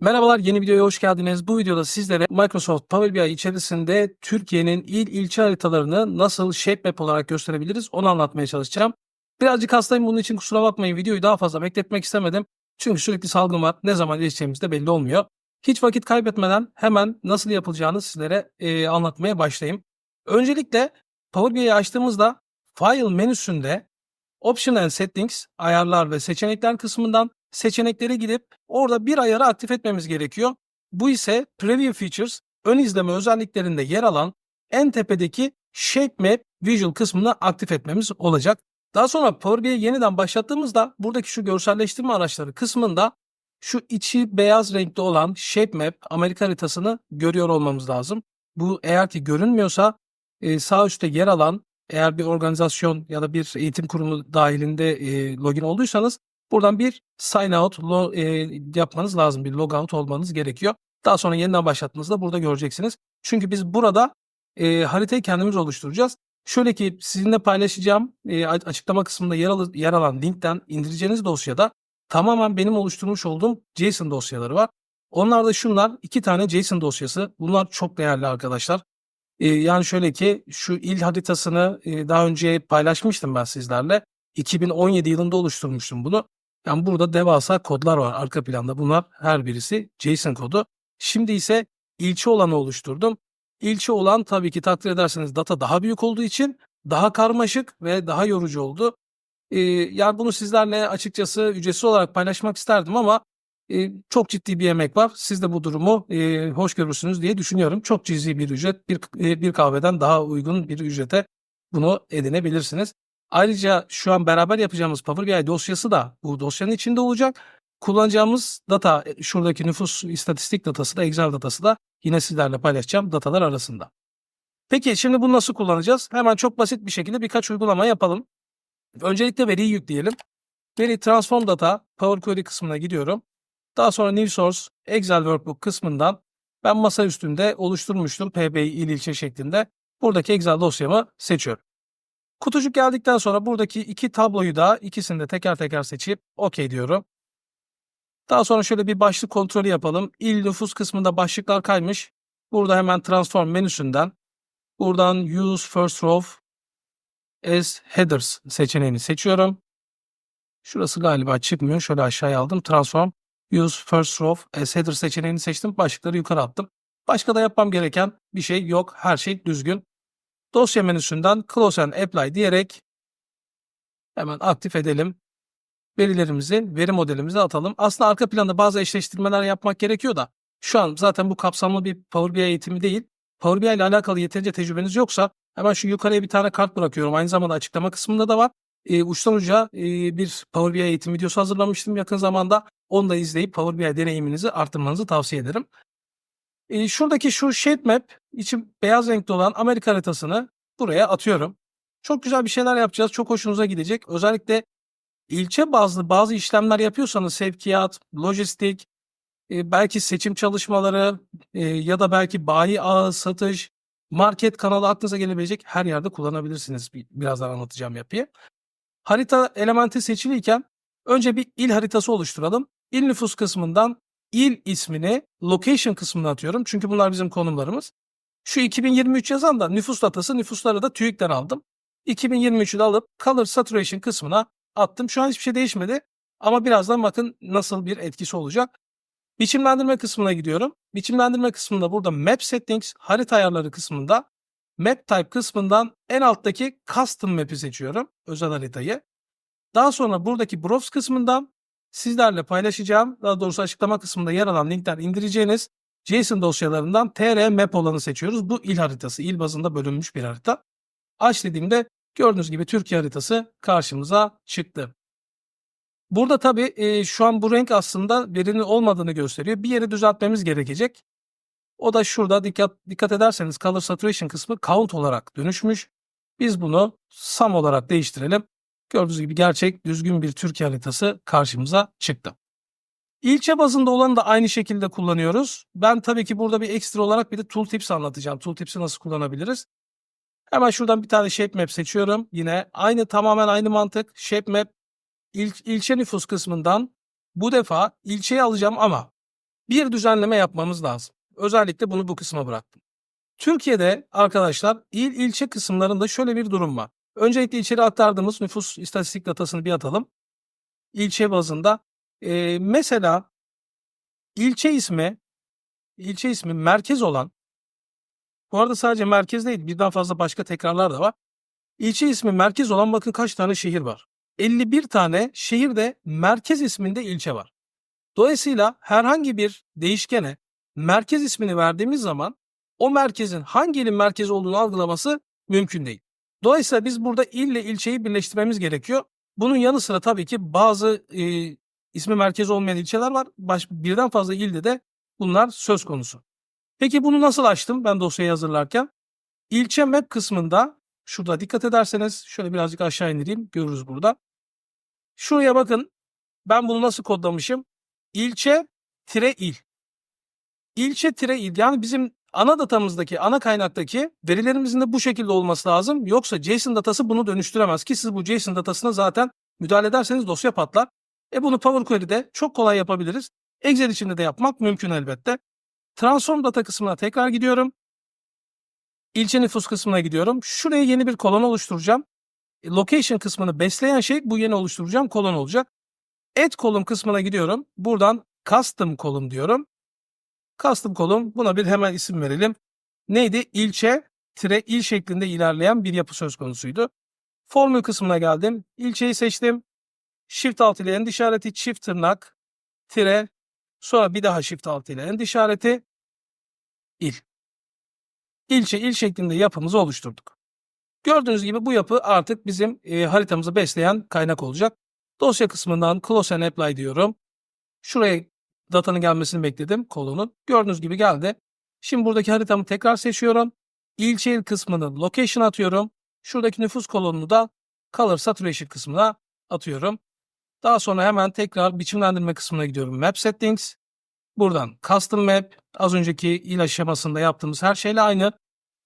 Merhabalar, yeni videoya hoş geldiniz. Bu videoda sizlere Microsoft Power BI içerisinde Türkiye'nin il ilçe haritalarını nasıl shape map olarak gösterebiliriz onu anlatmaya çalışacağım. Birazcık hastayım bunun için kusura bakmayın videoyu daha fazla bekletmek istemedim. Çünkü sürekli salgın var. Ne zaman iletişeceğimiz de belli olmuyor. Hiç vakit kaybetmeden hemen nasıl yapılacağını sizlere e, anlatmaya başlayayım. Öncelikle Power BI'yi açtığımızda File menüsünde Option and Settings, ayarlar ve seçenekler kısmından seçeneklere gidip orada bir ayarı aktif etmemiz gerekiyor. Bu ise Preview Features, ön izleme özelliklerinde yer alan en tepedeki Shape Map Visual kısmını aktif etmemiz olacak. Daha sonra Power BI'yi yeniden başlattığımızda buradaki şu görselleştirme araçları kısmında şu içi beyaz renkli olan Shape Map Amerika haritasını görüyor olmamız lazım. Bu eğer ki görünmüyorsa e, sağ üstte yer alan eğer bir organizasyon ya da bir eğitim kurumu dahilinde e, login olduysanız buradan bir sign out lo, e, yapmanız lazım. Bir logout olmanız gerekiyor. Daha sonra yeniden başlattığınızda burada göreceksiniz. Çünkü biz burada e, haritayı kendimiz oluşturacağız. Şöyle ki sizinle paylaşacağım e, açıklama kısmında yer, al- yer alan linkten indireceğiniz dosyada tamamen benim oluşturmuş olduğum JSON dosyaları var. Onlar da şunlar iki tane JSON dosyası. Bunlar çok değerli arkadaşlar. Ee, yani şöyle ki şu il haritasını e, daha önce paylaşmıştım ben sizlerle. 2017 yılında oluşturmuştum bunu. Yani burada devasa kodlar var arka planda. Bunlar her birisi JSON kodu. Şimdi ise ilçe olanı oluşturdum. İlçe olan tabii ki takdir ederseniz data daha büyük olduğu için daha karmaşık ve daha yorucu oldu. Ee, yani bunu sizlerle açıkçası ücretsiz olarak paylaşmak isterdim ama e, çok ciddi bir emek var. Siz de bu durumu e, hoş görürsünüz diye düşünüyorum. Çok cüzi bir ücret, bir, e, bir kahveden daha uygun bir ücrete bunu edinebilirsiniz. Ayrıca şu an beraber yapacağımız Power BI dosyası da bu dosyanın içinde olacak. Kullanacağımız data, e, şuradaki nüfus istatistik datası da Excel datası da yine sizlerle paylaşacağım datalar arasında. Peki şimdi bunu nasıl kullanacağız? Hemen çok basit bir şekilde birkaç uygulama yapalım. Öncelikle veriyi yükleyelim. Veri Transform Data Power Query kısmına gidiyorum. Daha sonra New Source Excel Workbook kısmından ben masa üstünde oluşturmuştum PBI il ilçe şeklinde. Buradaki Excel dosyamı seçiyorum. Kutucuk geldikten sonra buradaki iki tabloyu da ikisini de teker teker seçip OK diyorum. Daha sonra şöyle bir başlık kontrolü yapalım. İl nüfus kısmında başlıklar kaymış. Burada hemen Transform menüsünden buradan Use First Row as Headers seçeneğini seçiyorum. Şurası galiba çıkmıyor. Şöyle aşağıya aldım. Transform Use First Row as Header seçeneğini seçtim. Başlıkları yukarı attım. Başka da yapmam gereken bir şey yok. Her şey düzgün. Dosya menüsünden Close and Apply diyerek hemen aktif edelim. Verilerimizi veri modelimize atalım. Aslında arka planda bazı eşleştirmeler yapmak gerekiyor da şu an zaten bu kapsamlı bir Power BI eğitimi değil. Power BI ile alakalı yeterince tecrübeniz yoksa hemen şu yukarıya bir tane kart bırakıyorum. Aynı zamanda açıklama kısmında da var. E, uçtan uca e, bir Power BI eğitim videosu hazırlamıştım yakın zamanda. Onu da izleyip Power BI deneyiminizi arttırmanızı tavsiye ederim. E, şuradaki şu shape map için beyaz renkli olan Amerika haritasını buraya atıyorum. Çok güzel bir şeyler yapacağız. Çok hoşunuza gidecek. Özellikle ilçe bazlı bazı işlemler yapıyorsanız sevkiyat, lojistik, e, belki seçim çalışmaları e, ya da belki bayi ağı, satış, market kanalı aklınıza gelebilecek her yerde kullanabilirsiniz. Bir- Birazdan anlatacağım yapıyı. Harita elementi seçiliyken önce bir il haritası oluşturalım. İl nüfus kısmından il ismini location kısmına atıyorum. Çünkü bunlar bizim konumlarımız. Şu 2023 yazan da nüfus datası nüfusları da TÜİK'ten aldım. 2023'ü de alıp color saturation kısmına attım. Şu an hiçbir şey değişmedi. Ama birazdan bakın nasıl bir etkisi olacak. Biçimlendirme kısmına gidiyorum. Biçimlendirme kısmında burada Map Settings harita ayarları kısmında Map Type kısmından en alttaki Custom Map'i seçiyorum. Özel haritayı. Daha sonra buradaki Browse kısmından sizlerle paylaşacağım, daha doğrusu açıklama kısmında yer alan linkten indireceğiniz JSON dosyalarından TR Map olanı seçiyoruz. Bu il haritası, il bazında bölünmüş bir harita. Aç dediğimde gördüğünüz gibi Türkiye haritası karşımıza çıktı. Burada tabii e, şu an bu renk aslında verinin olmadığını gösteriyor. Bir yeri düzeltmemiz gerekecek. O da şurada dikkat dikkat ederseniz color saturation kısmı count olarak dönüşmüş. Biz bunu sum olarak değiştirelim. Gördüğünüz gibi gerçek düzgün bir Türkiye haritası karşımıza çıktı. İlçe bazında olanı da aynı şekilde kullanıyoruz. Ben tabii ki burada bir ekstra olarak bir de tooltips anlatacağım. Tooltips'i nasıl kullanabiliriz? Hemen şuradan bir tane shape map seçiyorum. Yine aynı tamamen aynı mantık. Shape map il, ilçe nüfus kısmından bu defa ilçeyi alacağım ama bir düzenleme yapmamız lazım. Özellikle bunu bu kısma bıraktım. Türkiye'de arkadaşlar il ilçe kısımlarında şöyle bir durum var. Öncelikle içeri aktardığımız nüfus istatistik datasını bir atalım. İlçe bazında. Ee, mesela ilçe ismi ilçe ismi merkez olan bu arada sadece merkez değil birden fazla başka tekrarlar da var. İlçe ismi merkez olan bakın kaç tane şehir var. 51 tane şehirde merkez isminde ilçe var. Dolayısıyla herhangi bir değişkene merkez ismini verdiğimiz zaman o merkezin hangi ilin merkezi olduğunu algılaması mümkün değil. Dolayısıyla biz burada ille ilçeyi birleştirmemiz gerekiyor. Bunun yanı sıra tabii ki bazı e, ismi merkez olmayan ilçeler var. Baş, birden fazla ilde de bunlar söz konusu. Peki bunu nasıl açtım ben dosyayı hazırlarken? İlçe map kısmında şurada dikkat ederseniz şöyle birazcık aşağı indireyim görürüz burada. Şuraya bakın ben bunu nasıl kodlamışım? İlçe tire il. İlçe tire il yani bizim ana datamızdaki, ana kaynaktaki verilerimizin de bu şekilde olması lazım. Yoksa JSON datası bunu dönüştüremez ki siz bu JSON datasına zaten müdahale ederseniz dosya patlar. E bunu Power Query'de çok kolay yapabiliriz. Excel içinde de yapmak mümkün elbette. Transform data kısmına tekrar gidiyorum. İlçe nüfus kısmına gidiyorum. Şuraya yeni bir kolon oluşturacağım. E, Location kısmını besleyen şey bu yeni oluşturacağım kolon olacak. Add kolum kısmına gidiyorum. Buradan custom kolum diyorum. Custom kolum buna bir hemen isim verelim. Neydi? İlçe tire il şeklinde ilerleyen bir yapı söz konusuydu. Formül kısmına geldim. İlçeyi seçtim. Shift alt ile end işareti çift tırnak tire sonra bir daha shift alt ile end işareti il. İlçe il şeklinde yapımızı oluşturduk. Gördüğünüz gibi bu yapı artık bizim e, haritamızı besleyen kaynak olacak. Dosya kısmından close and apply diyorum. Şuraya datanın gelmesini bekledim kolonun. Gördüğünüz gibi geldi. Şimdi buradaki haritamı tekrar seçiyorum. İlçe il kısmını location atıyorum. Şuradaki nüfus kolonunu da color saturation kısmına atıyorum. Daha sonra hemen tekrar biçimlendirme kısmına gidiyorum. Map settings. Buradan custom map. Az önceki il aşamasında yaptığımız her şeyle aynı.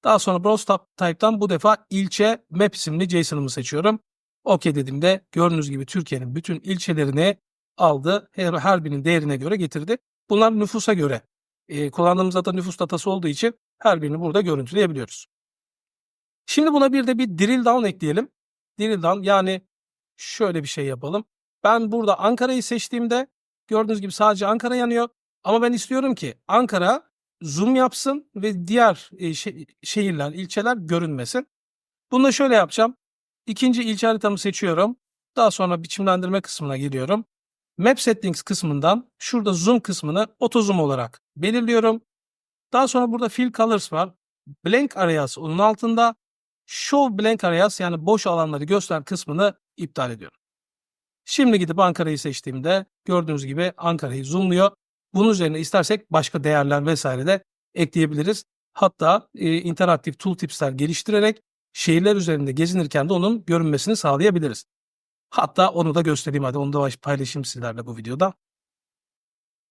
Daha sonra browse tab type'tan bu defa ilçe map isimli JSON'ımı seçiyorum. OK dediğimde gördüğünüz gibi Türkiye'nin bütün ilçelerini aldı. Her, her birinin değerine göre getirdi. Bunlar nüfusa göre. E, kullandığımız data nüfus datası olduğu için her birini burada görüntüleyebiliyoruz. Şimdi buna bir de bir drill down ekleyelim. Drill down yani şöyle bir şey yapalım. Ben burada Ankara'yı seçtiğimde gördüğünüz gibi sadece Ankara yanıyor. Ama ben istiyorum ki Ankara zoom yapsın ve diğer e, şe- şehirler, ilçeler görünmesin. Bunu da şöyle yapacağım. İkinci ilçe haritamı seçiyorum. Daha sonra biçimlendirme kısmına geliyorum. Map Settings kısmından şurada zoom kısmını auto zoom olarak belirliyorum. Daha sonra burada fill colors var. Blank areas onun altında show blank areas yani boş alanları göster kısmını iptal ediyorum. Şimdi gidip Ankara'yı seçtiğimde gördüğünüz gibi Ankara'yı zoomluyor. Bunun üzerine istersek başka değerler vesaire de ekleyebiliriz. Hatta e, interaktif tooltipsler geliştirerek şehirler üzerinde gezinirken de onun görünmesini sağlayabiliriz. Hatta onu da göstereyim hadi onu da paylaşayım sizlerle bu videoda.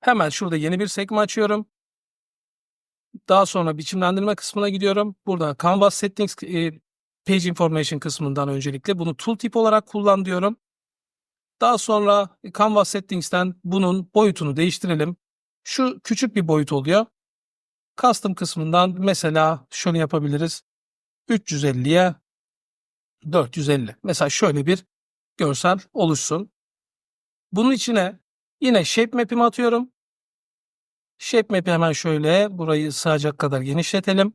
Hemen şurada yeni bir sekme açıyorum. Daha sonra biçimlendirme kısmına gidiyorum. Burada Canvas Settings e, Page Information kısmından öncelikle bunu tooltip olarak kullan diyorum. Daha sonra Canvas Settings'ten bunun boyutunu değiştirelim. Şu küçük bir boyut oluyor. Custom kısmından mesela şunu yapabiliriz. 350'ye 450. Mesela şöyle bir görsel oluşsun. Bunun içine yine shape map'imi atıyorum. Shape map'i hemen şöyle burayı sığacak kadar genişletelim.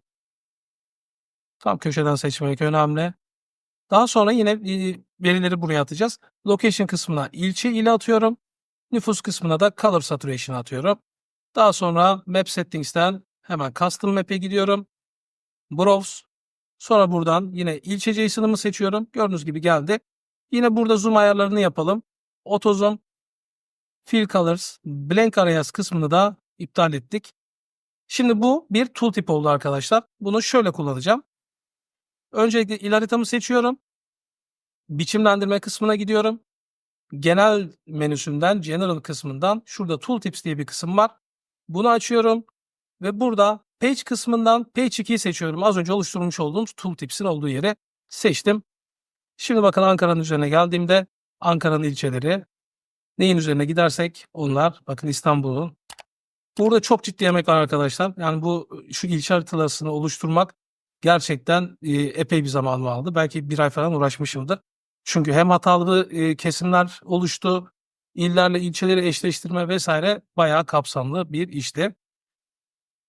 Tam köşeden seçmek önemli. Daha sonra yine verileri buraya atacağız. Location kısmına ilçe ile atıyorum. Nüfus kısmına da color saturation atıyorum. Daha sonra map settings'ten hemen custom map'e gidiyorum. Browse. Sonra buradan yine ilçe JSON'ımı seçiyorum. Gördüğünüz gibi geldi. Yine burada zoom ayarlarını yapalım. Auto zoom, fill colors, blank areas kısmını da iptal ettik. Şimdi bu bir tooltip oldu arkadaşlar. Bunu şöyle kullanacağım. Öncelikle il haritamı seçiyorum. Biçimlendirme kısmına gidiyorum. Genel menüsünden, general kısmından şurada tooltips diye bir kısım var. Bunu açıyorum ve burada page kısmından page 2'yi seçiyorum. Az önce oluşturmuş olduğum tooltips'in olduğu yere seçtim. Şimdi bakın Ankara'nın üzerine geldiğimde Ankara'nın ilçeleri neyin üzerine gidersek onlar bakın İstanbul'un Burada çok ciddi emek var arkadaşlar. Yani bu şu ilçe haritasını oluşturmak gerçekten e, epey bir zaman aldı. Belki bir ay falan uğraşmışımdır. Çünkü hem hatalı e, kesimler oluştu, illerle ilçeleri eşleştirme vesaire bayağı kapsamlı bir işti.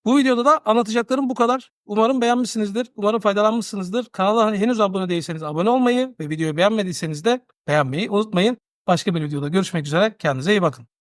Bu videoda da anlatacaklarım bu kadar. Umarım beğenmişsinizdir. Umarım faydalanmışsınızdır. Kanala henüz abone değilseniz abone olmayı ve videoyu beğenmediyseniz de beğenmeyi unutmayın. Başka bir videoda görüşmek üzere. Kendinize iyi bakın.